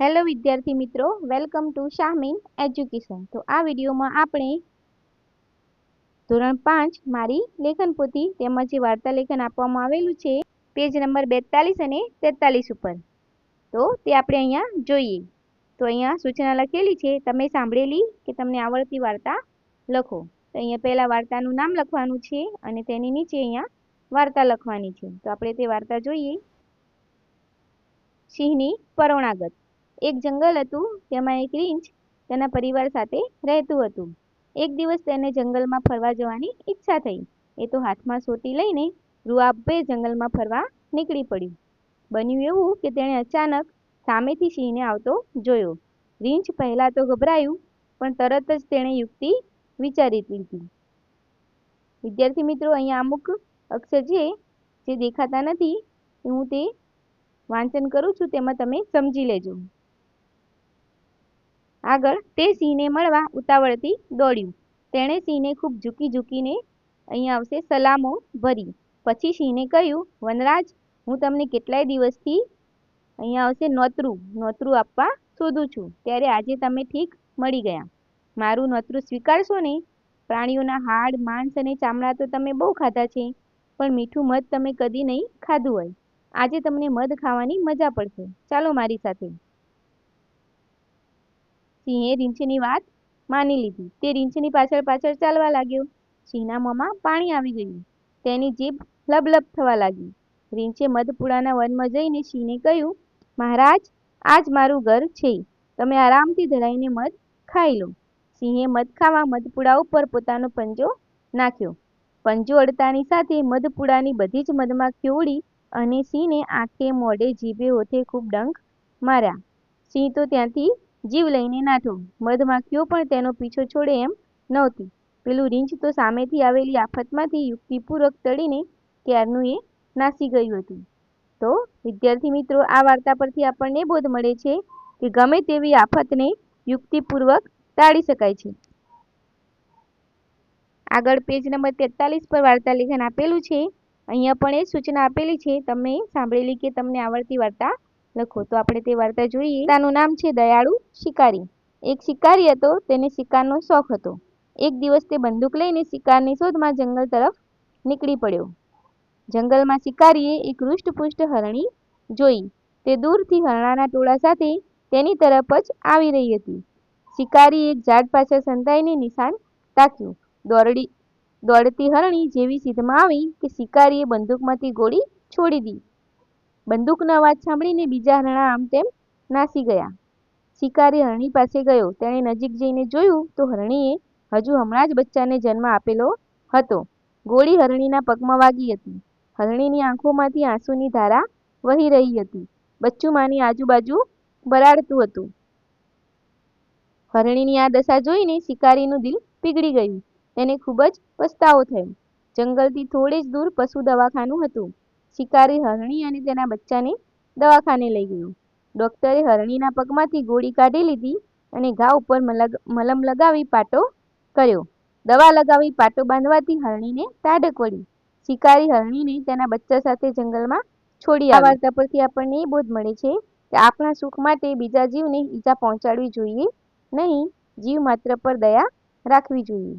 Hello વિદ્યાર્થી મિત્રો, welcome to Shahmeen education. તો આ વિડીયોમાં આપણે ધોરણ પાંચ મારી લેખન પોથી તેમજ વાર્તા લેખન આપવામાં આવેલું છે, પેજ નંબર બેતાલીસ અને તેતાલીસ ઉપર. તો તે આપણે અહીંયા જોઈએ. તો અહીંયા સૂચના લખેલી છે, તમે સાંભળેલી કે તમને આવડતી વાર્તા લખો. તો અહીંયા પહેલાં વાર્તાનું નામ લખવાનું છે અને તેની નીચે અહીંયા વાર્તા લખવાની છે. તો આપણે તે વાર્તા જોઈએ. સિંહની પરોણાગત. એક જંગલ હતું, તેમાં એક રીંછ તેના પરિવાર સાથે રહેતું હતું. એક દિવસ તેને જંગલમાં ફરવા જવાની ઈચ્છા થઈ. એ તો હાથમાં સોટી લઈને રૂઆબે જંગલમાં ફરવા નીકળી પડ્યું. બન્યું એવું કે તેણે અચાનક સામેથી સિંહને આવતો જોયો. રીંછ પહેલાં તો ગભરાયું, પણ તરત જ તેણે યુક્તિ વિચારી લીધી. વિદ્યાર્થી મિત્રો, અહીંયા અમુક અક્ષર જે દેખાતા નથી, હું તે વાંચન કરું છું, તેમાં તમે સમજી લેજો. આગળ તે સિંહને મળવા ઉતાવળથી દોડ્યું. તેણે સિંહને ખૂબ ઝૂકી ઝૂકીને અહીંયા આવશે સલામો ભરી. પછી સિંહને કહ્યું, વનરાજ, હું તમને કેટલાય દિવસથી અહીંયા આવશે નોતરું નોતરું આપવા શોધું છું. ત્યારે આજે તમે ઠીક મળી ગયા. મારું નોતરું સ્વીકારશો ને? પ્રાણીઓના હાડ, માંસ અને ચામડા તો તમે બહુ ખાધા છે, પણ મીઠું મધ તમે કદી નહીં ખાધું હોય. આજે તમને મધ ખાવાની મજા પડશે. ચાલો મારી સાથે. સિંહે રીંછની વાત માની લીધી. તે રીંછની પાછળ પાછળ ચાલવા લાગ્યો. સિંહના મોંમાં પાણી આવી ગયું. તેની જીભ લબલબ થવા લાગી. રીંછે મધપુડાના વનમાં જઈને સિંહને કહ્યું, મહારાજ, આજ મારું ઘર છે. તમે આરામથી ધરાઈને મધ ખાઈ લો. સિંહે મધ ખાવા મધપુડા ઉપર પોતાનો પંજો નાખ્યો. પંજો અડતાની સાથે મધપુડાની બધી જ મધમાખીઓ ઉડી અને સિંહને આંખે મોઢે, જીભે, હોઠે ખૂબ ડંખ માર્યા. સિંહ તો ત્યાંથી જીવ લઈને નાઠો મધમાખીઓ પણ તેનો પીછો છોડે એમ નહોતી. પેલું રીંછ તો સામેથી આવેલી આફતમાંથી યુક્તિપૂર્વક તળીને ક્યારનું એ નાસી ગયું હતું. તો, વિદ્યાર્થી મિત્રો, આ વાર્તા પરથી આપણને બોધ મળે છે કે ગમે તેવી આફતને યુક્તિપૂર્વક ટાળી શકાય છે. આગળ પેજ નંબર તેતાલીસ પર વાર્તા લેખન આપેલું છે. અહીંયા પણ એ સૂચના આપેલી છે. તમે સાંભળેલી કે તમને આવડતી વાર્તા લખો. તો આપણે તે વાર્તા જોઈએ. તેનું નામ છે દયાળુ શિકારી. એક શિકારી હતો, તેને શિકારનો શોખ હતો. એક દિવસ તે બંદૂક લઈને શિકારની શોધમાં જંગલ તરફ નીકળી પડ્યો. જંગલમાં શિકારીએ એક હૃષ્ટપુષ્ટ હરણી જોઈ. તે દૂરથી હરણાના ટોળા સાથે તેની તરફ જ આવી રહી હતી. શિકારી એક ઝાડ પાછળ સંતાઈને નિશાન તાક્યું. દોરડી, દોડતી હરણી જેવી સીધમાં આવી કે શિકારીએ બંદૂકમાંથી ગોળી છોડી દી. બંદૂકનો અવાજ સાંભળીને બીજા હરણા આમ તેમ નાસી ગયા. શિકારી હરણી પાસે ગયો. તેણે નજીક જઈને જોયું તો હરણીએ હજુ હમણાં જ બચ્ચાને જન્મ આપેલો હતો. ગોળી હરણીના પગમાં વાગી હતી. હરણીની આંખોમાંથી આંસુની ધારા વહી રહી હતી. બચ્ચું માની આજુબાજુ બરાડતું હતું. હરણીની આ દશા જોઈને શિકારીનું દિલ પીગળી ગયું. તેને ખૂબ જ પસ્તાવો થયો. જંગલથી થોડે જ દૂર પશુ દવાખાનું હતું. શિકારી હરણી અને તેના બચ્ચાને દવાખાને લઈ ગયો. ડૉક્ટરે હરણીના પગમાંથી ગોળી કાઢી લીધી અને ઘા ઉપર મલમ લગાવી પાટો કર્યો. દવા લગાવી પાટો બાંધવાથી હરણીને તાડક વળી શિકારી હરણીને તેના બચ્ચા સાથે જંગલમાં છોડી આ વાર્તા પરથી આપણને એ બોધ મળે છે કે આપણા સુખ માટે બીજા જીવને ઈજા પહોંચાડવી જોઈએ નહીં, જીવ માત્ર પર દયા રાખવી જોઈએ.